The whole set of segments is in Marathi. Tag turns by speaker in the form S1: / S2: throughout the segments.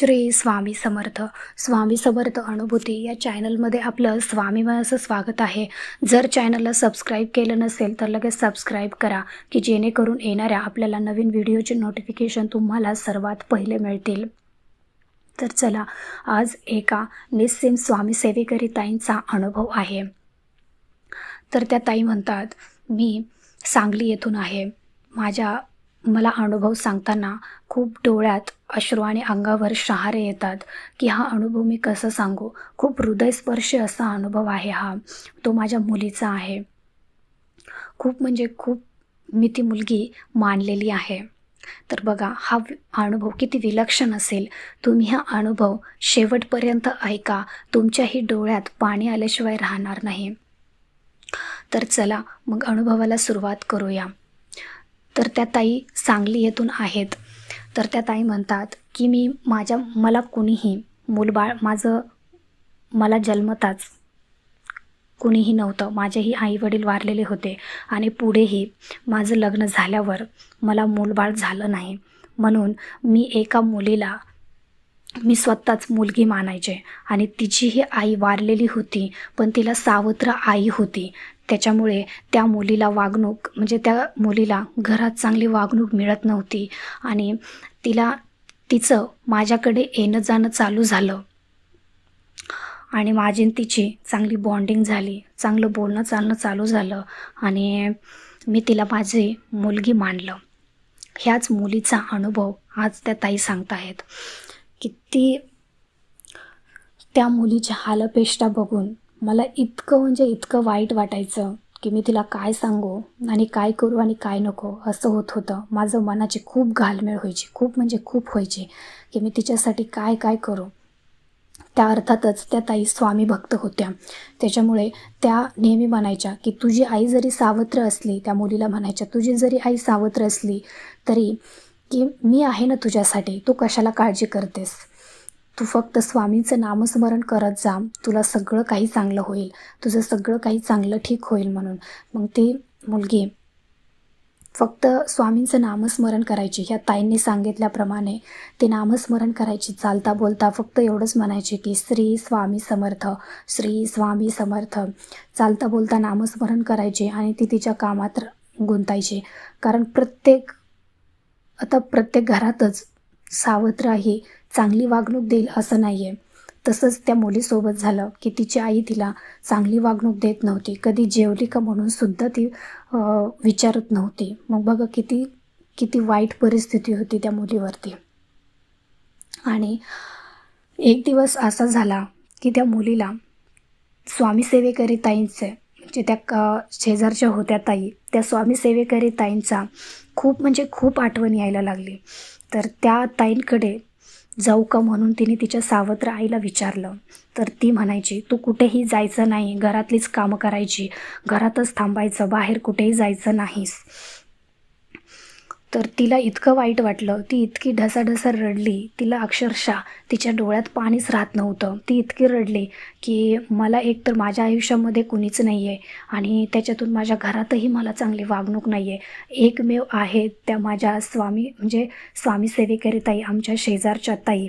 S1: श्री स्वामी समर्थ. स्वामी समर्थ अनुभूती या चॅनलमध्ये आपलं स्वामीमयाचं स्वागत आहे. जर चॅनलला सबस्क्राईब केलं नसेल तर लगेच सबस्क्राईब करा की जेणेकरून येणाऱ्या आपल्याला नवीन व्हिडिओचे नोटिफिकेशन तुम्हाला सर्वात पहिले मिळतील. तर चला आज एका निस्सिम स्वामी सेवेकरी ताईंचा अनुभव आहे. तर त्या ताई म्हणतात मी सांगली येथून आहे. माझ्या मला अनुभव सांगताना खूप डोळ्यात अश्रू आणि अंगावर शहारे येतात की हा अनुभव मी कसं सांगू? खूप हृदयस्पर्शी असा अनुभव आहे हा. तो माझ्या मुलीचा आहे. खूप म्हणजे खूप मी ती मुलगी मानलेली आहे. तर बघा हा अनुभव किती विलक्षण असेल. तुम्ही हा अनुभव शेवटपर्यंत ऐका. तुमच्याही डोळ्यात पाणी आल्याशिवाय राहणार नाही. तर चला मग अनुभवाला सुरुवात करूया. तर त्या ताई सांगली येथून आहेत. तर त्या ताई म्हणतात की मी माझ्या मला कुणीही मूलबाळ माझं मला जन्मताच कुणीही नव्हतं. माझेही आईवडील वारलेले होते आणि पुढेही माझं लग्न झाल्यावर मला मूलबाळ झालं नाही. म्हणून मी एका मुलीला मी स्वतःच मुलगी मानायचे आणि तिचीही आई वारलेली होती पण तिला सावत्र आई होती. त्याच्यामुळे त्या मुलीला वागणूक म्हणजे त्या मुलीला घरात चांगली वागणूक मिळत नव्हती. आणि तिला तिचं माझ्याकडे येणं जाणं चालू झालं. आणि माझी तिची चांगली बॉन्डिंग झाली. चांगलं बोलणं चालणं चालू झालं. आणि मी तिला माझी मुलगी मानलं. ह्याच मुलीचा अनुभव आज त्या ताई सांगत आहेत किती त्या मुलीच्या हालपेष्टा बघून मला इतकं म्हणजे इतकं वाईट वाटायचं की मी तिला काय सांगू आणि काय करू आणि काय नको असं होत होतं. माझं मनाची खूप घालमेळ व्हायची खूप म्हणजे खूप व्हायची की मी तिच्यासाठी काय काय करू. त्या अर्थातच त्या ताई स्वामी भक्त होत्या. त्याच्यामुळे त्या नेहमी म्हणायच्या की तुझी आई जरी सावत्र असली त्या मुलीला म्हणायच्या तुझी जरी आई सावत्र असली तरी की मी आहे ना तुझ्यासाठी तू कशाला काळजी करतेस? तू फक्त स्वामींचं नामस्मरण करत जा. तुला सगळं काही चांगलं होईल. तुझं सगळं काही चांगलं ठीक होईल म्हणून. मग ती मुलगी फक्त स्वामींचं नामस्मरण करायची. ह्या ताईंनी सांगितल्याप्रमाणे ते नामस्मरण करायची. चालता बोलता फक्त एवढंच म्हणायचे की श्री स्वामी समर्थ श्री स्वामी समर्थ. चालता बोलता नामस्मरण करायचे आणि ती तिच्या कामात गुंतायची. कारण प्रत्येक आता प्रत्येक घरातच सावत्र ही चांगली वागणूक देईल असं नाही आहे तसंच त्या मुलीसोबत झालं की तिची आई तिला चांगली वागणूक देत नव्हती. कधी जेवली का म्हणून सुद्धा ती विचारत नव्हती. मग बघा किती किती वाईट परिस्थिती होती त्या मुलीवरती. आणि एक दिवस असा झाला की त्या मुलीला स्वामी सेवेकरी ताईंचे म्हणजे त्या क शेजारच्या होत्या ताई त्या स्वामी सेवेकरी ताईंचा खूप म्हणजे खूप आठवण यायला लागली. तर त्या ताईंकडे जाऊ का म्हणून तिने तिच्या सावत्र आईला विचारलं. तर ती म्हणायची तू कुठेही जायचं नाही घरातलीच कामं करायची. घरातच थांबायचं बाहेर कुठेही जायचं नाहीस. तर तिला इतकं वाईट वाटलं. ती इतकी ढसाढसा रडली. तिला अक्षरशः तिच्या डोळ्यात पाणीच राहत नव्हतं. ती इतकी रडली की मला एक तर माझ्या आयुष्यामध्ये कुणीच नाही आहे आणि त्याच्यातून माझ्या घरातही मला चांगली वागणूक नाही आहे एकमेव आहे त्या माझ्या स्वामी म्हणजे स्वामी सेवेकरी ताई आमच्या शेजारच्या ताई.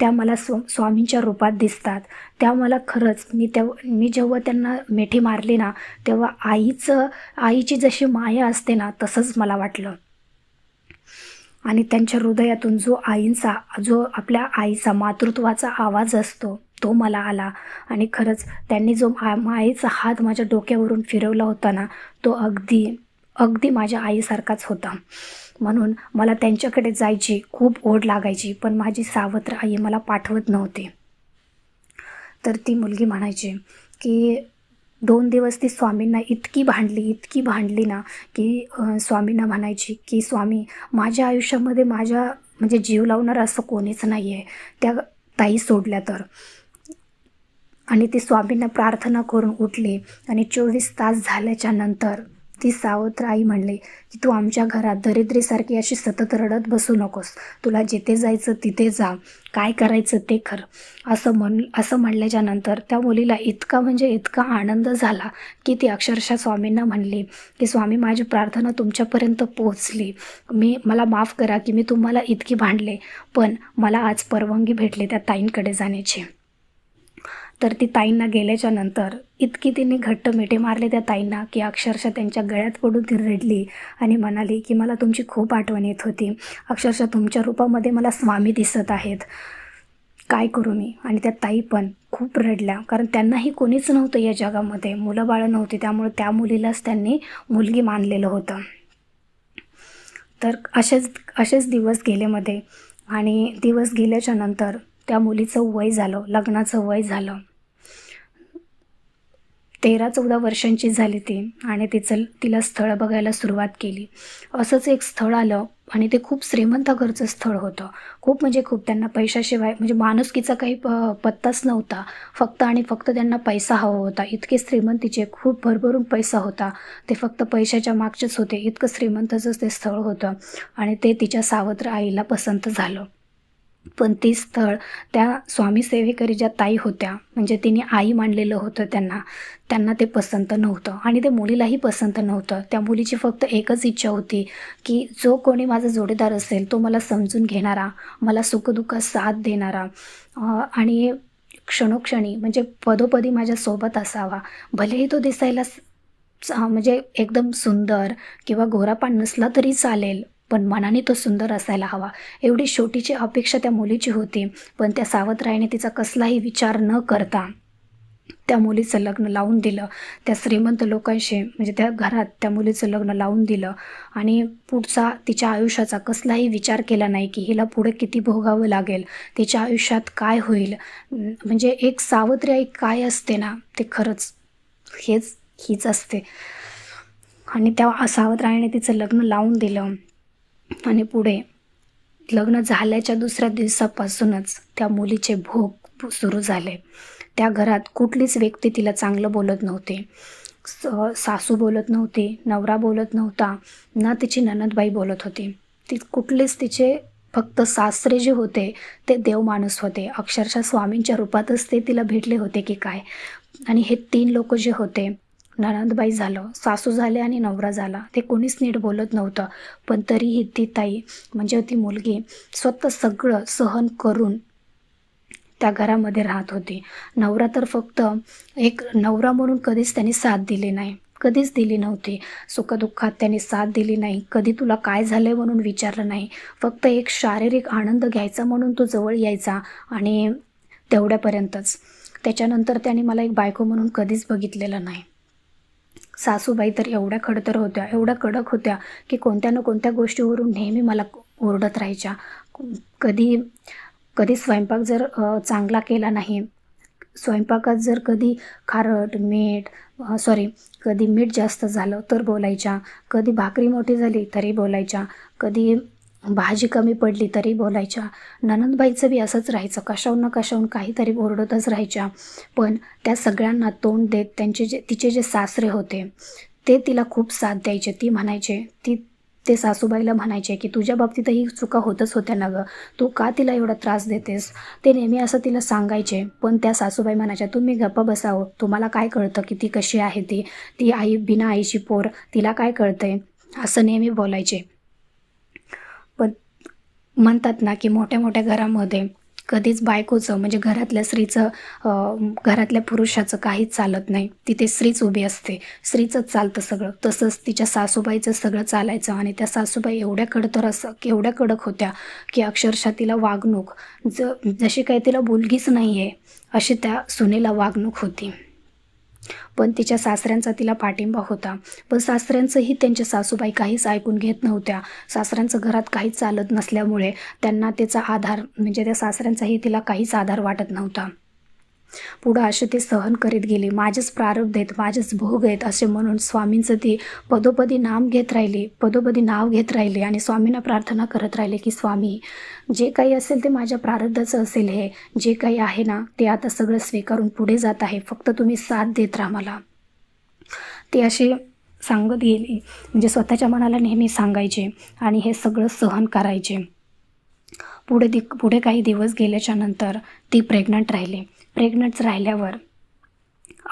S1: त्या मला स्व स्वामींच्या रूपात दिसतात. त्या मला खरंच मी तेव मी जेव्हा त्यांना मिठी मारली ना तेव्हा आईचं आईची जशी माया असते ना तसंच मला वाटलं. आणि त्यांच्या हृदयातून जो आईंचा जो आपल्या आईचा मातृत्वाचा आवाज असतो तो मला आला. आणि खरंच त्यांनी जो आईचा हात माझ्या डोक्यावरून फिरवला होता ना तो अगदी अगदी माझ्या आईसारखाच होता. म्हणून मला त्यांच्याकडे जायची खूप ओढ लागायची पण माझी सावत्र आई मला पाठवत नव्हती. तर ती मुलगी म्हणायची की दोन दिवस ती स्वामींना इतकी भांडली इतकी भांडली ना की स्वामींना म्हणायची की स्वामी माझ्या आयुष्यामध्ये माझ्या म्हणजे जीव लावणार असं कोणीच नाही आहे त्या ताई सोडल्या तर. आणि ती स्वामींना प्रार्थना करून उठली आणि चोवीस तास झाल्याच्यानंतर ती सावत्र आई म्हणली की तू आमच्या घरात दरिद्रीसारखी अशी सतत रडत बसू नकोस. तुला जिथे जायचं तिथे जा. काय करायचं ते कर. असं म्हण असं म्हणल्याच्या नंतर त्या मुलीला इतका म्हणजे इतका आनंद झाला की ती अक्षरशः स्वामींना म्हणली की स्वामी माझी प्रार्थना तुमच्यापर्यंत पोहोचली. मी मला माफ करा की मी तुम्हाला इतकी भांडले पण मला आज परवानगी भेटली त्या ताईंकडे जाण्याची. तर ती ताईंना गेल्याच्यानंतर इतकी तिने घट्ट मिठे मारले त्या ताईंना की अक्षरशः त्यांच्या गळ्यात पडून ती रडली आणि म्हणाली की मला तुमची खूप आठवण येत होती. अक्षरशः तुमच्या रूपामध्ये मला स्वामी दिसत आहेत. काय करू मी? आणि त्या ताई पण खूप रडल्या. कारण त्यांनाही कोणीच नव्हतं या जगामध्ये. मुलं बाळं नव्हती. त्यामुळे त्या मुलीलाच त्यांनी मुलगी मानलेलं होतं. तर असेच असेच दिवस गेलेमध्ये आणि दिवस गेल्याच्यानंतर त्या मुलीचं वय झालं लग्नाचं वय झालं. तेरा चौदा वर्षांची झाली ती आणि तिचं तिला स्थळ बघायला सुरुवात केली. असंच एक स्थळ आलं आणि ते खूप श्रीमंत घरचं स्थळ होतं. खूप म्हणजे खूप त्यांना पैशाशिवाय म्हणजे माणुसकीचा काही प पत्ताच नव्हता. फक्त आणि फक्त त्यांना पैसा हवा होता. इतके श्रीमंतीचे खूप भरभरून पैसा होता. ते फक्त पैशाच्या मागचेच होते. इतकं श्रीमंतचंच ते स्थळ होतं. आणि ते तिच्या सावत्र आईला पसंत झालं. पण ते स्थळ त्या स्वामी सेवेकरी ज्या ताई होत्या म्हणजे तिने आई मांडलेलं होतं त्यांना त्यांना ते पसंत नव्हतं. आणि ते मुलीलाही पसंत नव्हतं. त्या मुलीची फक्त एकच इच्छा होती की जो कोणी माझा जोडीदार असेल तो मला समजून घेणारा मला सुखदुःखात साथ देणारा. आणि क्षणोक्षणी म्हणजे पदोपदी माझ्यासोबत असावा. भलेही तो दिसायला म्हणजे एकदम सुंदर किंवा गोरापान नसला तरी चालेल. पण मनाने तो सुंदर असायला हवा. एवढी छोटीची अपेक्षा त्या मुलीची होती पण त्या सावत्राईने तिचा कसलाही विचार न करता त्या मुलीचं लग्न लावून दिलं. त्या श्रीमंत लोकांशी म्हणजे त्या घरात त्या मुलीचं लग्न लावून दिलं. आणि पुढचा तिच्या आयुष्याचा कसलाही विचार केला नाही की हिला पुढे किती भोगावं लागेल तिच्या आयुष्यात काय होईल. म्हणजे एक सावत्री आई काय असते ना ते खरंच हेच हीच असते. आणि त्या सावत्राईने तिचं लग्न लावून दिलं. आणि पुढे लग्न झाल्याच्या दुसऱ्या दिवसापासूनच त्या मुलीचे भोग सुरू झाले. त्या घरात कुठलीच व्यक्ती तिला चांगलं बोलत नव्हती. स सासू बोलत नव्हती नवरा बोलत नव्हता ना तिची ननदबाई बोलत होती. ती कुठलेच तिचे फक्त सासरे जे होते ते देव माणूस होते. अक्षरशः स्वामींच्या रूपातच ते तिला भेटले होते की काय? आणि हे तीन लोक जे होते ननंदबाई झालं. सासू झाले आणि नवरा झाला. ते कोणीच नीट बोलत नव्हतं. पण तरीही ती ताई म्हणजे ती मुलगी स्वतः सगळं सहन करून त्या घरामध्ये राहत होती. नवरा तर फक्त एक नवरा म्हणून कधीच त्यांनी साथ दिली नाही. कधीच दिली नव्हती. सुखदुःखात त्यांनी साथ दिली नाही. कधी तुला काय झालं आहे म्हणून विचारलं नाही. फक्त एक शारीरिक आनंद घ्यायचा म्हणून तो जवळ यायचा आणि तेवढ्यापर्यंतच. त्याच्यानंतर त्याने मला एक बायको म्हणून कधीच बघितलेलं नाही. सासूबाई तर एवढ्या खडतर होत्या एवढ्या कडक होत्या की कोणत्या ना कोणत्या गोष्टीवरून नेहमी मला ओरडत राहायच्या. कधी कधी स्वयंपाक जर चांगला केला नाही स्वयंपाकात जर कधी खारट मीठ सॉरी कधी मीठ जास्त झालं तर बोलायच्या कधी भाकरी मोठी झाली तरी बोलायच्या कधी भाजी कमी पडली तरी बोलायच्या. ननंदबाईचं बी असंच राहायचं. कशाहून ना कशाहून काहीतरी ओरडतच राहायच्या. पण त्या सगळ्यांना तोंड देत त्यांचे जे तिचे जे सासरे होते ते तिला खूप साथ द्यायचे. ती म्हणायचे ती ते सासूबाईला म्हणायचे की तुझ्या बाबतीतही चुका होतच होत्या ना गं. तू का तिला एवढा त्रास देतेस? ते नेहमी असं तिला सांगायचे. पण त्या सासूबाई म्हणायच्या तुम्ही गप्पा बसावं. तुम्हाला काय कळतं की ती कशी आहे ती? ती आई बिना आईची पोर तिला काय कळतंय? असं नेहमी बोलायचे. म्हणतात ना की मोठ्या मोठ्या घरामध्ये कधीच बायकोचं म्हणजे घरातल्या स्त्रीचं घरातल्या पुरुषाचं काहीच चालत नाही. तिथे स्त्रीच उभी असते. स्त्रीचंच चालतं सगळं. तसंच तिच्या सासूबाईचं सगळं चालायचं आणि त्या सासूबाई एवढ्या कडतर असं एवढ्या कडक होत्या की अक्षरशः तिला वागणूक ज जशी काही तिला मुलगीच नाही आहे अशी त्या सुनेला वागणूक होती. पण तिच्या सासऱ्यांचा तिला पाठिंबा होता. पण सासऱ्यांचंही त्यांच्या सासूबाई काहीच ऐकून घेत नव्हत्या. सासऱ्यांचं घरात काहीच चालत नसल्यामुळे त्यांना त्याचा आधार म्हणजे त्या सासऱ्यांचाही तिला काहीच आधार वाटत नव्हता. पुढं असे ते सहन करीत गेले. माझेच प्रारब्ध आहेत माझेच भोग आहेत असे म्हणून स्वामींचं ते पदोपदी नाम घेत राहिले पदोपदी नाव घेत राहिले आणि स्वामींना प्रार्थना करत राहिले की स्वामी जे काही असेल ते माझ्या प्रारब्धाचं असेल हे जे काही आहे ना ते आता सगळं स्वीकारून पुढे जात आहे. फक्त तुम्ही साथ देत राहा मला. ते असे सांगत गेली. म्हणजे स्वतःच्या मनाला नेहमी सांगायचे आणि हे सगळं सहन करायचे. पुढे दि पुढे काही दिवस गेल्याच्यानंतर ती प्रेग्नंट राहिली. प्रेग्नंट राहिल्यावर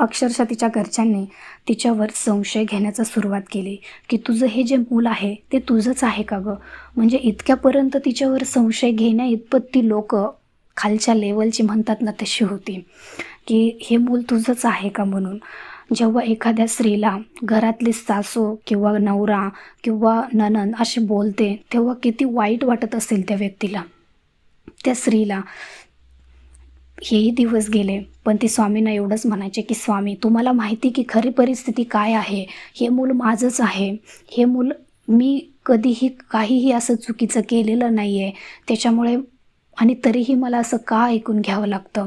S1: अक्षरशः तिच्या घरच्यांनी तिच्यावर संशय घेण्याचा सुरुवात केली की तुझं हे जे मूल आहे ते तुझंच आहे का गं? म्हणजे इतक्यापर्यंत तिच्यावर संशय घेण्या इतपत ती लोक खालच्या लेवलची म्हणतात ना तशी होती की हे मूल तुझंच आहे का म्हणून? जेव्हा एखाद्या स्त्रीला घरातली सासू किंवा नवरा किंवा ननन अशी बोलते तेव्हा किती वाईट वाटत असेल त्या व्यक्तीला. त्या स्त्रीला हेही दिवस गेले. पण ते स्वामींना एवढंच म्हणायचे की स्वामी तुम्हाला माहिती की खरी परिस्थिती काय आहे? हे मूल माझंच आहे. हे मूल मी कधीही काहीही असं चुकीचं केलेलं नाही आहे त्याच्यामुळे आणि तरीही मला असं का ऐकून घ्यावं लागतं?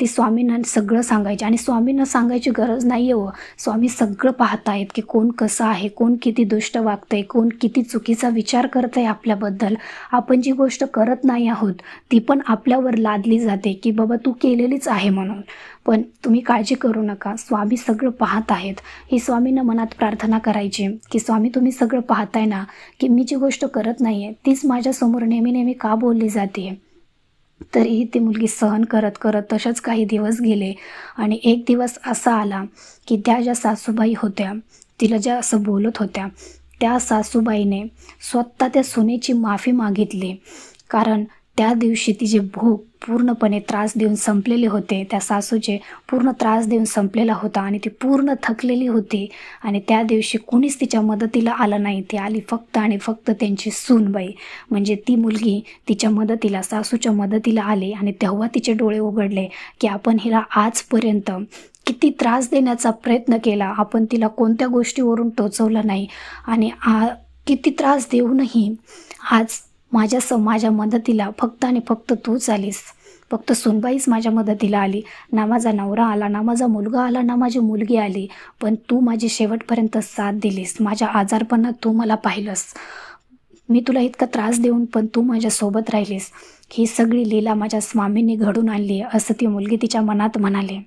S1: ती स्वामींना सगळं सांगायचे. आणि स्वामींना सांगायची गरज नाही आहे व स्वामी सगळं पाहतायत की कोण कसं आहे कोण किती दुष्ट वागतंय कोण किती चुकीचा विचार करत आहे आपल्याबद्दल. आपण जी गोष्ट करत नाही आहोत ती पण आपल्यावर लादली जाते की बाबा तू केलेलीच आहे म्हणून. पण तुम्ही काळजी करू नका. स्वामी सगळं पाहत आहेत. ही स्वामींना मनात प्रार्थना करायची की स्वामी तुम्ही सगळं पाहताय ना की मी जी गोष्ट करत नाही आहे तीच माझ्यासमोर नेहमी नेहमी का बोलली जाते? तरीही ती मुलगी सहन करत करत तसेच काही दिवस गेले आणि एक दिवस असा आला की त्या ज्या सासूबाई होत्या तिला ज्या असं बोलत होत्या त्या सासूबाईने स्वतः त्या सुनेची माफी मागितली. कारण त्या दिवशी तिची भूक पूर्णपणे त्रास देऊन संपलेले होते. त्या सासूचे पूर्ण त्रास देऊन संपलेला होता आणि ती पूर्ण थकलेली होती. आणि त्या दिवशी कुणीच तिच्या मदतीला आलं नाही. ती आली फक्त आणि फक्त त्यांची सूनबाई. म्हणजे ती मुलगी तिच्या मदतीला सासूच्या मदतीला आली आणि तेव्हा तिचे डोळे उघडले की आपण हिला आजपर्यंत किती त्रास देण्याचा प्रयत्न केला. आपण तिला कोणत्या गोष्टीवरून टोचवलं नाही. आणि आ किती त्रास देऊनही आज माझ्या स माझ्या मदतीला फक्त आणि फक्त तूच आलीस. फक्त सुनबाईच माझ्या मदतीला आली. ना माझा नवरा आला ना माझा मुलगा आला ना माझी मुलगी आली. पण तू माझी शेवटपर्यंत साथ दिलीस. माझ्या आजारपणात तू मला पाहिलंस. मी तुला इतका त्रास देऊन पण तू माझ्यासोबत राहिलीस. ही सगळी लीला माझ्या स्वामींनी घडून आणली असं ती मुलगी तिच्या मनात म्हणाले.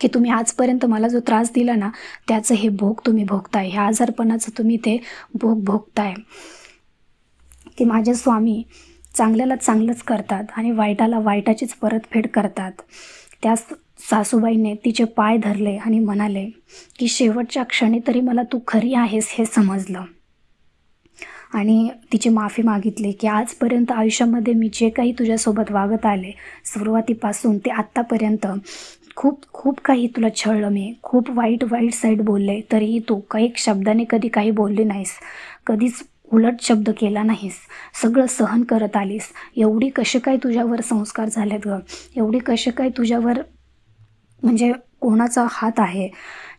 S1: की तुम्ही आजपर्यंत मला जो त्रास दिला ना त्याचं हे भोग तुम्ही भोगताय. ह्या आजारपणाचं तुम्ही ते भोग भोगताय. की माझे स्वामी चांगल्याला चांगलंच करतात आणि वाईटाला वाईटाचीच परतफेड करतात. त्या सासूबाईने तिचे पाय धरले आणि म्हणाले की शेवटच्या क्षणी तरी मला तू खरी आहेस हे समजलं. आणि तिची माफी मागितली की आजपर्यंत आयुष्यामध्ये मी जे काही तुझ्यासोबत वागत आले सुरुवातीपासून ते आत्तापर्यंत खूप खूप काही तुला छळलं मी. खूप वाईट वाईट साईड बोलले तरीही तू काही शब्दाने कधी काही बोलली नाहीस. कधीच उलट शब्द केला नाहीस. सगळं सहन करत आलीस. एवढी कसे काय तुझ्यावर संस्कार झालेत ग? एवढी कसे काय तुझ्यावर म्हणजे कोणाचा हात आहे?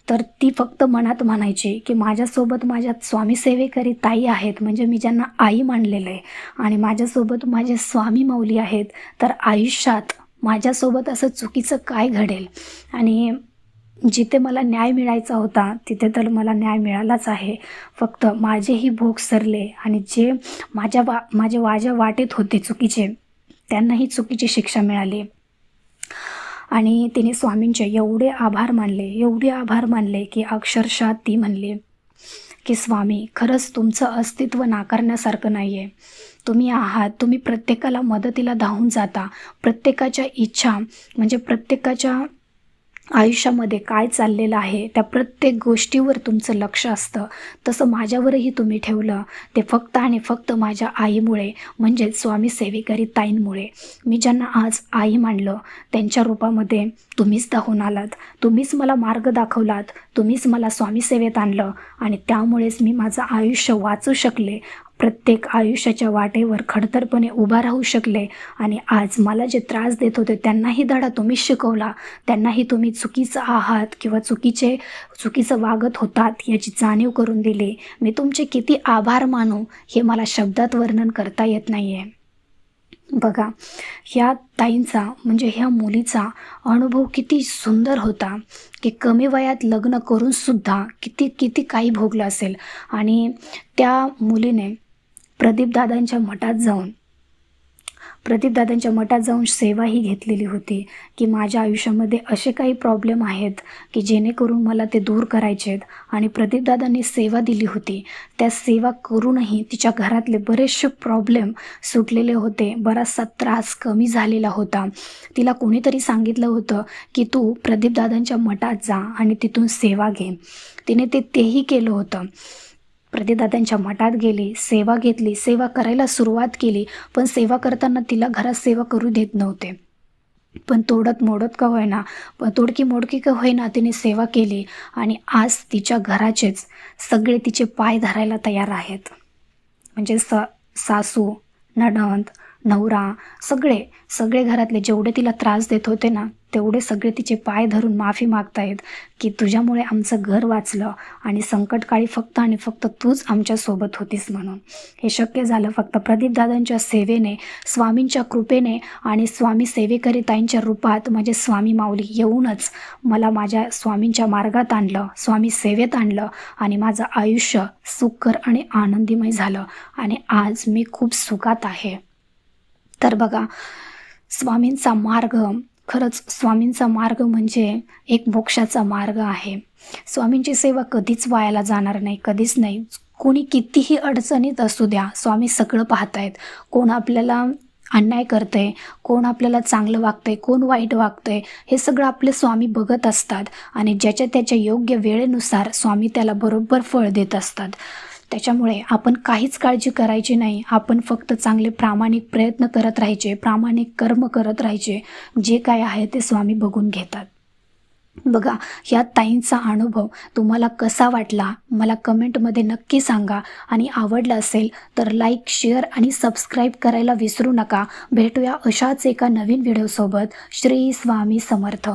S1: तर ती फक्त मनात म्हणायची की माझ्यासोबत माझ्या स्वामी सेवेकरी ताई आहेत. म्हणजे मी ज्यांना आई मानलेलं आहे आणि माझ्यासोबत माझे स्वामी माऊली आहेत. तर आयुष्यात माझ्यासोबत असं चुकीचं काय घडेल? आणि जिथे मला न्याय मिळायचा होता तिथे तर मला न्याय मिळालाच आहे. फक्त माझेही भोग सरले आणि जे माझ्या वा माझ्या वाज्या वाटेत होते चुकीचे त्यांनाही चुकीची शिक्षा मिळाली. आणि तिने स्वामींचे एवढे आभार मानले एवढे आभार मानले की अक्षरशः ती म्हणली की स्वामी खरंच तुमचं अस्तित्व नाकारण्यासारखं नाही आहे तुम्ही आहात तुम्ही प्रत्येकाला मदतीला धावून जाता. प्रत्येकाच्या इच्छा म्हणजे प्रत्येकाच्या आयुष्यामध्ये काय चाललेलं आहे त्या प्रत्येक गोष्टीवर तुमचं लक्ष असतं. तसं माझ्यावरही तुम्ही ठेवलं. ते फक्त आणि फक्त माझ्या आईमुळे म्हणजेच स्वामी सेवेकरी ताईंमुळे. मी ज्यांना आज आई मांडलं त्यांच्या रूपामध्ये तुम्हीच दाखवून आलात. तुम्हीच मला मार्ग दाखवलात. तुम्हीच मला स्वामी सेवेत आणलं. आणि त्यामुळेच मी माझं आयुष्य वाचू शकले. प्रत्येक आयुष्याच्या वाटेवर खडतरपणे उभा राहू शकले आणि आज मला जे त्रास देत होते त्यांनाही धडा तुम्ही शिकवला. त्यांनाही तुम्ही चुकीचं आहात किंवा चुकीचे चुकीचं वागत होतात याची जाणीव करून दिली. मी तुमचे किती आभार मानू हे मला शब्दात वर्णन करता येत नाही आहे बघा ह्या ताईंचा म्हणजे ह्या मुलीचा अनुभव किती सुंदर होता. की कमी वयात लग्न करूनसुद्धा किती किती काही भोगलं असेल. आणि त्या मुलीने प्रदीपदादांच्या मठात जाऊन प्रदीपदादांच्या मठात जाऊन सेवाही घेतलेली होती की माझ्या आयुष्यामध्ये असे काही प्रॉब्लेम आहेत की जेणेकरून मला ते दूर करायचे आहेत. आणि प्रदीपदादांनी सेवा दिली होती. त्या सेवा करूनही तिच्या घरातले बरेचसे प्रॉब्लेम सुटलेले होते. बराचसा त्रास कमी झालेला होता. तिला कोणीतरी सांगितलं होतं की तू प्रदीपदादांच्या मठात जा आणि तिथून सेवा घे. तिने ते तेही केलं होतं. प्रतिदात्यांच्या मठात गेली सेवा घेतली सेवा करायला सुरुवात केली पण सेवा करताना तिला घरात सेवा करू देत नव्हते. पण तोडत मोडत का होईना पण तोडकी मोडकी का होईना तिने सेवा केली आणि आज तिच्या घराचेच सगळे तिचे पाय धरायला तयार आहेत. म्हणजे स सासू नणंद नवरा सगळे सगळे घरातले जेवढे तिला त्रास देत होते ना तेवढे सगळे तिचे पाय धरून माफी मागतायत की तुझ्यामुळे आमचं घर वाचलं आणि संकटकाळी फक्त आणि फक्त तूच आमच्यासोबत होतीस म्हणून. हे शक्य झालं फक्त प्रदीपदादांच्या सेवेने स्वामींच्या कृपेने आणि स्वामी सेवेकरिताईंच्या रूपात म्हणजे स्वामी माऊली येऊनच मला माझ्या स्वामींच्या मार्गात आणलं स्वामी सेवेत आणलं आणि माझं आयुष्य सुखकर आणि आनंदीमय झालं आणि आज मी खूप सुखात आहे. तर बघा स्वामींचा मार्ग खरंच स्वामींचा मार्ग म्हणजे एक मोक्षाचा मार्ग आहे. स्वामींची सेवा कधीच वायाला जाणार नाही कधीच नाही. कोणी कितीही अडचणीत असू द्या स्वामी सगळं पाहतायत. कोण आपल्याला अन्याय करतंय कोण आपल्याला चांगलं वागतंय कोण वाईट वागतंय हे सगळं आपले स्वामी बघत असतात. आणि ज्याच्या त्याच्या योग्य वेळेनुसार स्वामी त्याला बरोबर फळ देत असतात. त्याच्यामुळे आपण काहीच काळजी करायची नाही. आपण फक्त चांगले प्रामाणिक प्रयत्न करत राहायचे प्रामाणिक कर्म करत राहायचे. जे काय आहे ते स्वामी बघून घेतात. बघा या ताईंचा अनुभव तुम्हाला कसा वाटला? मला कमेंटमध्ये नक्की सांगा. आणि आवडला असेल तर लाईक शेअर आणि सबस्क्राईब करायला विसरू नका. भेटूया अशाच एका नवीन व्हिडिओसोबत. श्री स्वामी समर्थ.